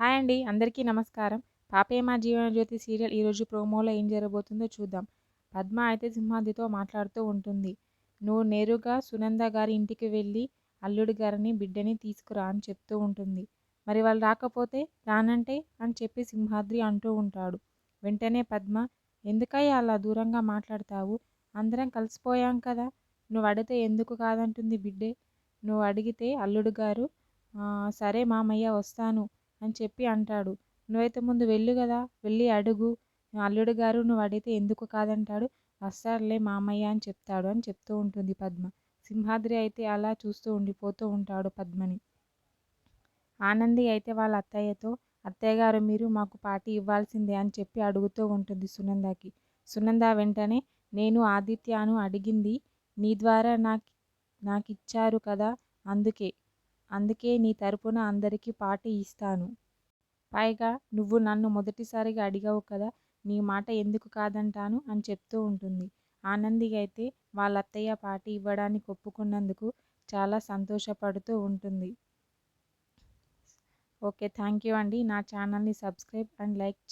Hi అండి అందరికీ నమస్కారం. పాపే మా జీవనజ్యోతి సీరియల్ ఈరోజు ప్రోమోలో ఏం జరగబోతుందో చూద్దాం. పద్మ అయితే సింహాద్రితో మాట్లాడుతూ ఉంటుంది. నువ్వు నేరుగా సునంద గారి ఇంటికి వెళ్ళి అల్లుడి గారిని బిడ్డని తీసుకురా అని చెప్తూ ఉంటుంది. మరి వాళ్ళు రాకపోతే రానంటే అని చెప్పి సింహాద్రి అంటూ ఉంటాడు. వెంటనే పద్మ ఎందుకయ్యా అలా దూరంగా మాట్లాడతావు? అందరం కలిసిపోయాం కదా. నువ్వు అడిగితే ఎందుకు కాదంటుంది బిడ్డే. నువ్వు అడిగితే అల్లుడు గారు సరే మామయ్య వస్తాను. అని చెప్పి అంటాడు. నువ్వైతే ముందు వెళ్ళు కదా వెళ్ళి అడుగు. అల్లుడు గారు నువ్వు అడిగితే ఎందుకు కాదంటాడు? వస్తాడులే మామయ్య అని చెప్తాడు అని చెప్తూ ఉంటుంది పద్మ. సింహాద్రి అయితే అలా చూస్తూ ఉండిపోతూ ఉంటాడు పద్మని. ఆనంది అయితే వాళ్ళ అత్తయ్యతో అత్తయ్య గారు మీరు మాకు పార్టీ ఇవ్వాల్సిందే అని చెప్పి అడుగుతూ ఉంటుంది సునందాకి. సునంద వెంటనే నేను ఆదిత్యను అడిగింది నీ ద్వారా నాకు నాకు ఇచ్చారు కదా అందుకే. అందుకే నీ తరపున అందరికీ పార్టీ ఇస్తాను. పైగా నువ్వు నన్ను మొదటిసారిగా అడిగావు కదా నీ మాట ఎందుకు కాదంటాను అని చెప్తూ ఉంటుంది. ఆనంది అయితే వాళ్ళ అత్తయ్య పార్టీ ఇవ్వడానికి ఒప్పుకున్నందుకు చాలా సంతోషపడుతూ ఉంటుంది. ఓకే థ్యాంక్ యూ అండి. నా ఛానల్ని సబ్స్క్రైబ్ అండ్ లైక్ చే